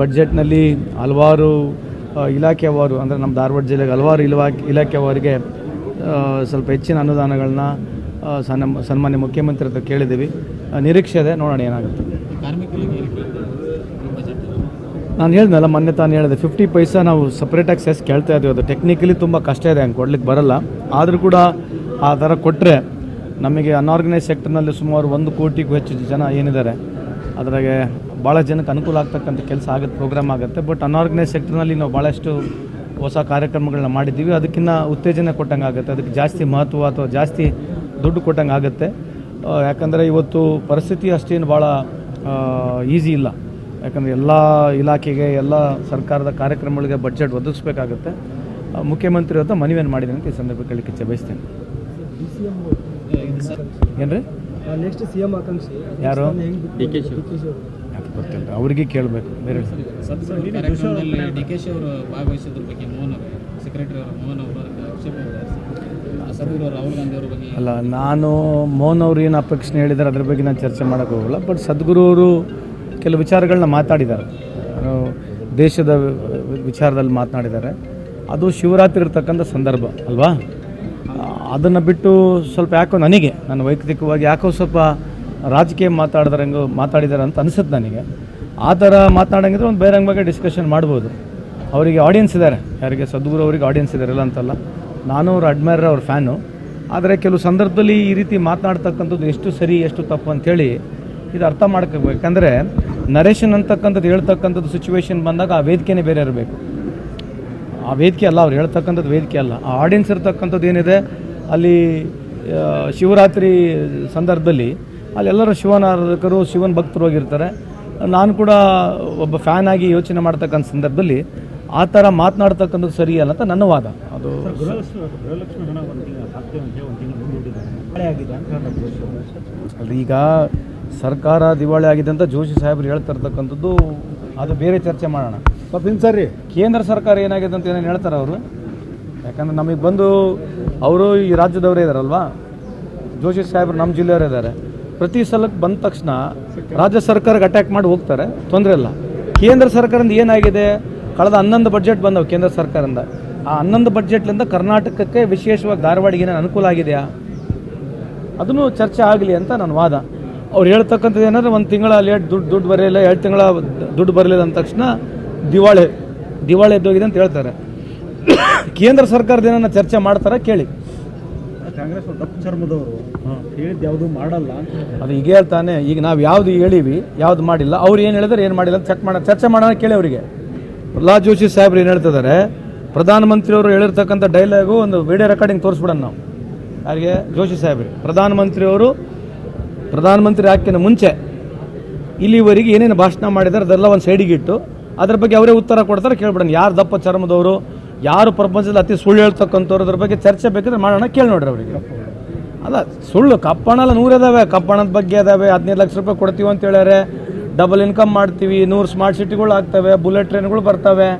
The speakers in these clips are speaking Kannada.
ಬಡ್ಜೆಟ್ನಲ್ಲಿ ಹಲವಾರು ಇಲಾಖೆಯವರು ಅಂದರೆ ನಮ್ಮ ಧಾರವಾಡ ಜಿಲ್ಲೆಗೆ ಹಲವಾರು ಇಲಾ ಇಲಾಖೆಯವರಿಗೆ ಸ್ವಲ್ಪ ಹೆಚ್ಚಿನ ಅನುದಾನಗಳನ್ನ ಸನ್ಮ ಸನ್ಮಾನ್ಯ ಮುಖ್ಯಮಂತ್ರಿ ಹತ್ರ ಕೇಳಿದ್ದೀವಿ. ನಿರೀಕ್ಷೆ ಇದೆ ನೋಡೋಣ ಏನಾಗುತ್ತೆ. ನಾನು ಹೇಳಿದ್ನಲ್ಲ ಮೊನ್ನೆ ತಾನು ಹೇಳಿದೆ ಫಿಫ್ಟಿ ಪೈಸಾ ನಾವು ಸಪ್ರೇಟಾಗಿ ಸೆಸ್ ಕೇಳ್ತಾ ಇದ್ದೀವಿ ಅದು ಟೆಕ್ನಿಕಲಿ ತುಂಬ ಕಷ್ಟ ಇದೆ ಹಂಗೆ ಕೊಡ್ಲಿಕ್ಕೆ ಬರಲ್ಲ. ಆದರೂ ಕೂಡ ಆ ಥರ ಕೊಟ್ಟರೆ ನಮಗೆ ಅನ್ಆರ್ಗನೈಸ್ ಸೆಕ್ಟರ್ನಲ್ಲಿ ಸುಮಾರು ಒಂದು ಕೋಟಿಗೂ ಹೆಚ್ಚು ಜನ ಏನಿದ್ದಾರೆ ಅದ್ರಾಗೆ ಭಾಳ ಜನಕ್ಕೆ ಅನುಕೂಲ ಆಗ್ತಕ್ಕಂಥ ಕೆಲಸ ಆಗುತ್ತೆ ಪ್ರೋಗ್ರಾಮ್ ಆಗುತ್ತೆ. ಬಟ್ ಅನ್ಆರ್ಗನೈಸ್ ಸೆಕ್ಟರ್ನಲ್ಲಿ ನಾವು ಭಾಳಷ್ಟು ಹೊಸ ಕಾರ್ಯಕ್ರಮಗಳನ್ನ ಮಾಡಿದ್ದೀವಿ. ಅದಕ್ಕಿಂತ ಉತ್ತೇಜನ ಕೊಟ್ಟಂಗೆ ಆಗುತ್ತೆ. ಅದಕ್ಕೆ ಜಾಸ್ತಿ ಮಹತ್ವ ಅಥವಾ ಜಾಸ್ತಿ ದುಡ್ಡು ಕೊಟ್ಟಂಗೆ ಆಗುತ್ತೆ. ಯಾಕಂದರೆ ಇವತ್ತು ಪರಿಸ್ಥಿತಿ ಅಷ್ಟೇನು ಭಾಳ ಈಸಿ ಇಲ್ಲ. ಯಾಕಂದರೆ ಎಲ್ಲ ಇಲಾಖೆಗೆ ಎಲ್ಲ ಸರ್ಕಾರದ ಕಾರ್ಯಕ್ರಮಗಳಿಗೆ ಬಜೆಟ್ ಒದಗಿಸ್ಬೇಕಾಗುತ್ತೆ. ಮುಖ್ಯಮಂತ್ರಿ ಹತ್ರ ಮನವಿಯನ್ನು ಮಾಡಿದ್ದೀನಿ ಅಂತ ಈ ಸಂದರ್ಭ ಕೇಳಲಿಕ್ಕೆ ಇಚ್ಛೆ ಬಯಸ್ತೇನೆ. ಏನ್ರಿ? ನೆಕ್ಸ್ಟ್ ಸಿ ಎಂ ಆಕಾಂಕ್ಷಿ. ಯಾರು? ಗೊತ್ತಿಲ್ಲ. ಅವರಿಗೆ ಕೇಳಬೇಕು. ಬೇರೆ ಡಿ ಕೆ ಶಿ ಅವರು ಭಾಗವಹಿಸಿದ್ರ ಬಗ್ಗೆ ಮೋಹನ್ ಅವರು ಸೆಕ್ರೆಟರಿ ಅವರು ಮೋಹನ್ ಅವರು ಅದಕ್ಕೆ ಆಕ್ಷೇಪ ಅವರು ರಾಹುಲ್ ಗಾಂಧಿ ಅವರ ಬಗ್ಗೆ ಅಲ್ಲ ನಾನು ಮೋಹನ್ ಅವ್ರು ಏನು ಅಪೇಕ್ಷಣೆ ಹೇಳಿದ್ದಾರೆ ಅದ್ರ ಬಗ್ಗೆ ನಾನು ಚರ್ಚೆ ಮಾಡೋಕ್ಕೆ ಹೋಗಲ್ಲ ಬಟ್ ಸದ್ಗುರು ಅವರು ಕೆಲವು ವಿಚಾರಗಳನ್ನ ಮಾತಾಡಿದ್ದಾರೆ. ದೇಶದ ವಿಚಾರದಲ್ಲಿ ಮಾತನಾಡಿದ್ದಾರೆ. ಅದು ಶಿವರಾತ್ರಿ ಇರ್ತಕ್ಕಂಥ ಸಂದರ್ಭ ಅಲ್ವಾ? ಅದನ್ನು ಬಿಟ್ಟು ಸ್ವಲ್ಪ ಯಾಕೋ ನನಗೆ ನಾನು ವೈಯಕ್ತಿಕವಾಗಿ ಯಾಕೋ ಸ್ವಲ್ಪ ರಾಜಕೀಯ ಮಾತಾಡಿದ್ರೆ ಹೆಂಗೋ ಮಾತಾಡಿದ್ದಾರೆ ಅಂತ ಅನಿಸುತ್ತೆ ನನಗೆ. ಆ ಥರ ಮಾತಾಡೋಂಗಿದ್ರೆ ಒಂದು ಬೇರೆ ಬಗ್ಗೆ ಡಿಸ್ಕಷನ್ ಮಾಡ್ಬೋದು. ಅವರಿಗೆ ಆಡಿಯನ್ಸ್ ಇದ್ದಾರೆ ಯಾರಿಗೆ ಸದ್ಗುರು ಅವರಿಗೆ ಆಡಿಯನ್ಸ್ ಇದ್ದಾರಲ್ಲ ಅಂತಲ್ಲ. ನಾನು ಅವ್ರ ಅಡ್ಮೈರರ್ ಅವ್ರ ಫ್ಯಾನು ಆದರೆ ಕೆಲವು ಸಂದರ್ಭದಲ್ಲಿ ಈ ರೀತಿ ಮಾತನಾಡ್ತಕ್ಕಂಥದ್ದು ಎಷ್ಟು ಸರಿ, ಎಷ್ಟು ತಪ್ಪು ಅಂಥೇಳಿ ಇದು ಅರ್ಥ ಮಾಡ್ಕೋಬೇಕು ಯಾಕಂದರೆ ನರೇಶನ್ ಅಂತಕ್ಕಂಥದ್ದು ಹೇಳ್ತಕ್ಕಂಥದ್ದು ಸಿಚುವೇಶನ್ ಬಂದಾಗ ಆ ವೇದಿಕೆನೇ ಬೇರೆ ಇರಬೇಕು. ಆ ವೇದಿಕೆ ಅಲ್ಲ, ಅವ್ರು ಹೇಳ್ತಕ್ಕಂಥದ್ದು ವೇದಿಕೆ ಅಲ್ಲ. ಆ ಆಡಿಯನ್ಸ್ ಇರ್ತಕ್ಕಂಥದ್ದು ಏನಿದೆ? ಅಲ್ಲಿ ಶಿವರಾತ್ರಿ ಸಂದರ್ಭದಲ್ಲಿ ಅಲ್ಲೆಲ್ಲರೂ ಶಿವನ ಆರಾಧಕರು ಶಿವನ ಭಕ್ತರು ಹೋಗಿರ್ತಾರೆ. ನಾನು ಕೂಡ ಒಬ್ಬ ಫ್ಯಾನ್ ಆಗಿ ಯೋಚನೆ ಮಾಡ್ತಕ್ಕಂಥ ಸಂದರ್ಭದಲ್ಲಿ ಆ ಥರ ಮಾತನಾಡ್ತಕ್ಕಂಥದ್ದು ಸರಿಯಲ್ಲ ಅಂತ ನನ್ನ ವಾದ. ಅದು ಈಗ ಸರ್ಕಾರ ದಿವಾಳಿ ಆಗಿದೆ ಅಂತ ಜೋಶಿ ಸಾಹೇಬರು ಹೇಳ್ತಾ ಇರ್ತಕ್ಕಂಥದ್ದು ಅದು ಬೇರೆ ಚರ್ಚೆ ಮಾಡೋಣ. ಸ್ವಲ್ಪ ಸರಿ ಕೇಂದ್ರ ಸರ್ಕಾರ ಏನಾಗಿದೆ ಅಂತ ಏನೇನು ಹೇಳ್ತಾರೆ ಅವರು? ಯಾಕಂದ್ರೆ ನಮಗೆ ಬಂದು ಅವರು ಈ ರಾಜ್ಯದವರೇ ಇದ್ದಾರಲ್ವಾ ಜೋಶಿ ಸಾಹೇಬರು ನಮ್ಮ ಜಿಲ್ಲೆಯವರೇ ಇದ್ದಾರೆ ಪ್ರತಿ ಸಲಕ್ಕೆ ಬಂದ ತಕ್ಷಣ ರಾಜ್ಯ ಸರ್ಕಾರಕ್ಕೆ ಅಟ್ಯಾಕ್ ಮಾಡಿ ಹೋಗ್ತಾರೆ. ತೊಂದರೆ ಇಲ್ಲ. ಕೇಂದ್ರ ಸರ್ಕಾರದಿಂದ ಏನಾಗಿದೆ? ಕಳೆದ ಹನ್ನೊಂದು ಬಜೆಟ್ ಬಂದವು ಕೇಂದ್ರ ಸರ್ಕಾರದಿಂದ. ಆ ಹನ್ನೊಂದು ಬಜೆಟ್ಲಿಂದ ಕರ್ನಾಟಕಕ್ಕೆ ವಿಶೇಷವಾಗಿ ಧಾರವಾಡಿಗೆ ಏನೇನು ಅನುಕೂಲ ಆಗಿದೆಯಾ? ಅದನ್ನು ಚರ್ಚೆ ಆಗಲಿ ಅಂತ ನನ್ನ ವಾದ. ಅವ್ರು ಹೇಳ್ತಕ್ಕಂಥದ್ದು ಏನಂದ್ರೆ ಒಂದು ತಿಂಗಳ ಲೇಟ್ ದುಡ್ಡು ದುಡ್ಡು ಬರಲಿಲ್ಲ, ಎರಡು ತಿಂಗಳ ದುಡ್ಡು ಬರಲಿಲ್ಲ ಅಂದ ತಕ್ಷಣ ದಿವಾಳಿ ದಿವಾಳಿ ಎದ್ದೋಗಿದೆ ಅಂತ ಹೇಳ್ತಾರೆ. ಕೇಂದ್ರ ಸರ್ಕಾರದ ಏನನ್ನ ಚರ್ಚೆ ಮಾಡ್ತಾರ ಕೇಳಿ. ಕಾಂಗ್ರೆಸ್ ದಪ್ಪ ಚರ್ಮದವರು. ಹೇಳಿದ್ ಯಾವುದು ಮಾಡಲ್ಲ. ಅದು ಈಗ ಹೇಳ್ತಾನೆ ಈಗ ನಾವು ಯಾವ್ದು ಹೇಳಿವಿ ಯಾವ್ದು ಮಾಡಿಲ್ಲ ಅವ್ರು ಏನು ಹೇಳಿದ್ರೆ ಏನು ಮಾಡಿಲ್ಲ ಅಂತ ಚೆಕ್ ಮಾಡ ಚರ್ಚೆ ಮಾಡೋಣ ಕೇಳಿ ಅವರಿಗೆ. ಪ್ರಹ್ಲಾದ್ ಜೋಶಿ ಸಾಹೇಬ್ರು ಏನು ಹೇಳ್ತಿದ್ದಾರೆ ಪ್ರಧಾನಮಂತ್ರಿಯವರು ಹೇಳಿರ್ತಕ್ಕಂಥ ಡೈಲಾಗು ಒಂದು ವಿಡಿಯೋ ರೆಕಾರ್ಡಿಂಗ್ ತೋರಿಸ್ಬಿಡೋಣ ನಾವು. ಯಾರಿಗೆ? ಜೋಶಿ ಸಾಹೇಬ್ರಿ ಪ್ರಧಾನಮಂತ್ರಿಯವರು ಪ್ರಧಾನಮಂತ್ರಿ ಆಕಿನ ಮುಂಚೆ ಇಲ್ಲಿವರೆಗೆ ಏನೇನು ಭಾಷಣ ಮಾಡಿದ್ದಾರೆ ಅದೆಲ್ಲ ಒಂದು ಸೈಡಿಗಿಟ್ಟು ಅದ್ರ ಬಗ್ಗೆ ಅವರೇ ಉತ್ತರ ಕೊಡ್ತಾರೆ ಕೇಳ್ಬಿಡೋಣ. ಯಾರು ದಪ್ಪ ಚರ್ಮದವರು ಯಾರು ಪ್ರಪಂಚದಲ್ಲಿ ಅತಿ ಸುಳ್ಳು ಹೇಳ್ತಕ್ಕಂಥವ್ರು ಅದ್ರ ಬಗ್ಗೆ ಚರ್ಚೆ ಬೇಕಿದ್ರೆ ಮಾಡೋಣ ಕೇಳಿ ನೋಡ್ರಿ ಅವರಿಗೆ. ಅಲ್ಲ, ಸುಳ್ಳು ಕಪ್ಪಣ ಎಲ್ಲ ನೂರು ಇದಾವೆ ಕಪ್ಪಣದ ಬಗ್ಗೆ ಅದಾವೆ. ಹದಿನೈದು ಲಕ್ಷ ರೂಪಾಯಿ ಕೊಡ್ತೀವಿ ಅಂತ ಹೇಳ್ಯಾರೆ. ಡಬಲ್ ಇನ್ಕಮ್ ಮಾಡ್ತೀವಿ. ನೂರು ಸ್ಮಾರ್ಟ್ ಸಿಟಿಗಳು ಆಗ್ತವೆ. ಬುಲೆಟ್ ಟ್ರೈನ್ಗಳು ಬರ್ತವೆ.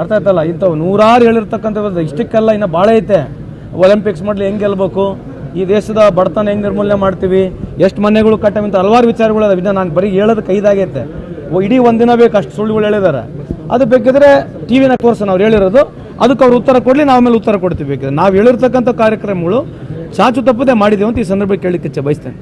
ಅರ್ಥ ಆಯ್ತಲ್ಲ? ಇಂಥವು ನೂರಾರು ಹೇಳಿರ್ತಕ್ಕಂಥ ಇಷ್ಟಕ್ಕೆಲ್ಲ ಇನ್ನು ಭಾಳ ಐತೆ. ಒಲಿಂಪಿಕ್ಸ್ ಮಾಡಲಿ ಹೆಂಗೆ ಗೆಲ್ಬೇಕು? ಈ ದೇಶದ ಬಡತನ ಹೆಂಗೆ ನಿರ್ಮೂಲನೆ ಮಾಡ್ತೀವಿ? ಎಷ್ಟು ಮನೆಗಳು ಕಟ್ಟವೆ ಇಂಥ ಹಲವಾರು ವಿಚಾರಗಳು ಅದಾವೆ. ಇದನ್ನು ನಾನು ಬರೀ ಹೇಳೋದು ಕೈದಾಗೈತೆ ಇಡೀ ಒಂದಿನ ಬೇಕು ಅಷ್ಟು ಸುಳ್ಳುಗಳು ಹೇಳಿದ್ದಾರೆ ಅದು ಬೇಕಿದ್ರೆ ಟಿ ವಿನ ತೋರಿಸೋಣ. ಅವ್ರು ಹೇಳಿರೋದು ಅದಕ್ಕೆ ಅವ್ರು ಉತ್ತರ ಕೊಡಲಿ, ನಾವು ಆಮೇಲೆ ಉತ್ತರ ಕೊಡ್ತೀವಿ. ಬೇಕಿದ್ರೆ ನಾವು ಹೇಳಿರ್ತಕ್ಕಂಥ ಕಾರ್ಯಕ್ರಮಗಳು ಚಾಚು ತಪ್ಪದೆ ಮಾಡಿದೆವು ಅಂತ ಈ ಸಂದರ್ಭ ಕೇಳಲಿಕ್ಕೆ ಬಯಸ್ತೇನೆ.